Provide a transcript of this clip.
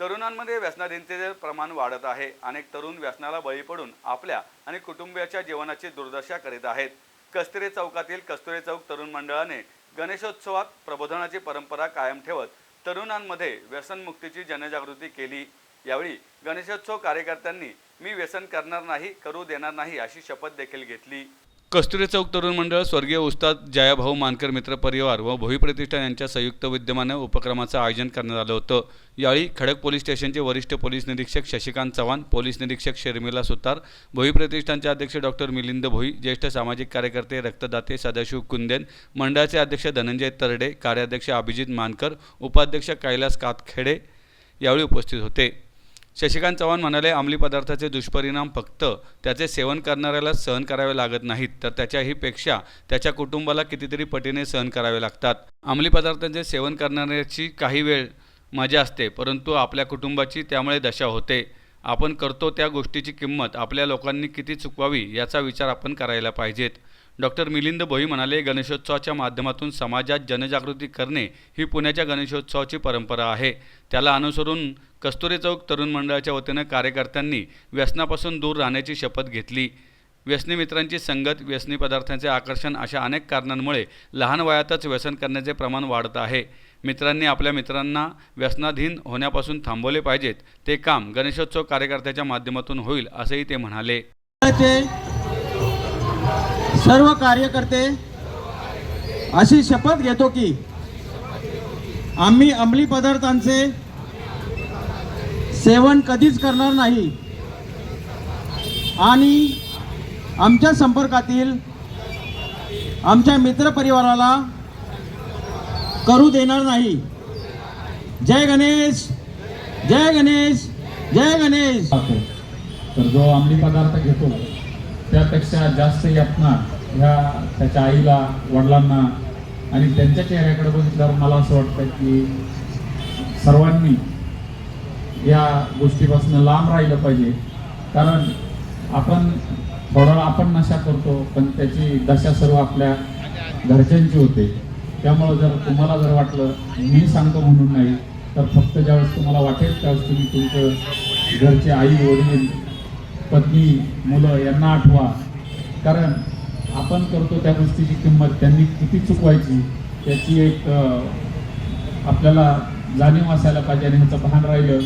तरुणांमध्ये व्यसनाधीनतेचे प्रमाण वाढत आहे. अनेक तरुण व्यसनाला बळी पडून आपल्या आणि कुटुंबियाच्या जीवनाची दुर्दशा करीत आहेत. कस्तुरी चौकातील कस्तुरी चौक तरुण मंडळाने गणेशोत्सवात प्रबोधनाची परंपरा कायम ठेवत तरुणांमध्ये व्यसनमुक्तीची जनजागृती केली. यावेळी गणेशोत्सव कार्यकर्त्यांनी मी व्यसन करणार नाही करू देणार नाही अशी शपथ देखील घेतली. कस्तुरी चौक तरुण मंडळ स्वर्गीय उस्ताद जयाभाऊ मानकर मित्र परिवार व भोई प्रतिष्ठान यांच्या संयुक्त विद्यमाने उपक्रमाचं आयोजन करण्यात आलं होतं. यावेळी खडक पोलीस स्टेशनचे वरिष्ठ पोलीस निरीक्षक शशिकांत चव्हाण पोलीस निरीक्षक शर्मिला सुतार भोई प्रतिष्ठानचे अध्यक्ष डॉक्टर मिलिंद भोई ज्येष्ठ सामाजिक कार्यकर्ते रक्तदाते सदाशिव कुंदेन मंडळाचे अध्यक्ष धनंजय तरडे कार्याध्यक्ष अभिजित मानकर उपाध्यक्ष कैलास कातखेडे यावेळी उपस्थित होते. शशिकांत चव्हाण म्हणाले अंमली पदार्थाचे दुष्परिणाम फक्त त्याचे सेवन करणाऱ्याला सहन करावे लागत नाहीत तर त्याच्याही पेक्षा त्याच्या कुटुंबाला कितीतरी पटीने सहन करावे लागतात. अंमली पदार्थांचे सेवन करणाऱ्याची काही वेळ मजा असते परंतु आपल्या कुटुंबाची त्यामुळे दशा होते. आपण करतो त्या गोष्टीची किंमत आपल्या लोकांनी किती चुकवावी याचा विचार आपण करायला पाहिजेत. डॉक्टर मिलिंद भोई म्हणाले गणेशोत्सवाच्या माध्यमातून समाजात जनजागृती करणे ही पुण्याच्या गणेशोत्सवाची परंपरा आहे. त्याला अनुसरून कस्तुरी चौक तरुण मंडळाच्या वतीनं कार्यकर्त्यांनी व्यसनापासून दूर राहण्याची शपथ घेतली. व्यसनी मित्रांची संगत व्यसनी पदार्थांचे आकर्षण अशा अनेक कारणांमुळे लहान वयातच व्यसन करण्याचे प्रमाण वाढत आहे. मित्रांनी आपल्या मित्रांना व्यसनाधीन होण्यापासून थांबवले पाहिजेत. ते काम गणेशोत्सव कार्यकर्त्याच्या माध्यमातून होईल असंही ते म्हणाले. सर्व कार्यकर्ते अशी शपथ घेतो की आम्ही अंमली पदार्थांचे सेवन कधीच करणार नाही. आणि आमच्या संपर्कातील आमच्या मित्रपरिवाराला करू देणार नाही. जय गणेश जय गणेश जय गणेश. तर जो अंमली पदार्थ घेतो त्यापेक्षा जास्त यातना ह्या त्याच्या आईला वडिलांना आणि त्यांच्या चेहऱ्याकडे बघितल्यावर मला असं वाटतं की सर्वांनी या गोष्टीपासून लांब राहिलं पाहिजे. कारण आपण थोडा आपण नशा करतो पण त्याची दशा सर्व आपल्या घरच्यांची होते. त्यामुळं जर तुम्हाला जर वाटलं मी सांगतो म्हणून नाही तर फक्त ज्यावेळेस तुम्हाला वाटेल त्यावेळेस तुम्ही तुमचं घरचे आई वडील पत्नी मुलं यांना आठवा. कारण आपण करतो त्या गोष्टीची किंमत त्यांनी किती चुकवायची त्याची एक आपल्याला जाणीव असायला पाहिजे आणि ह्याचं भान राहिलं.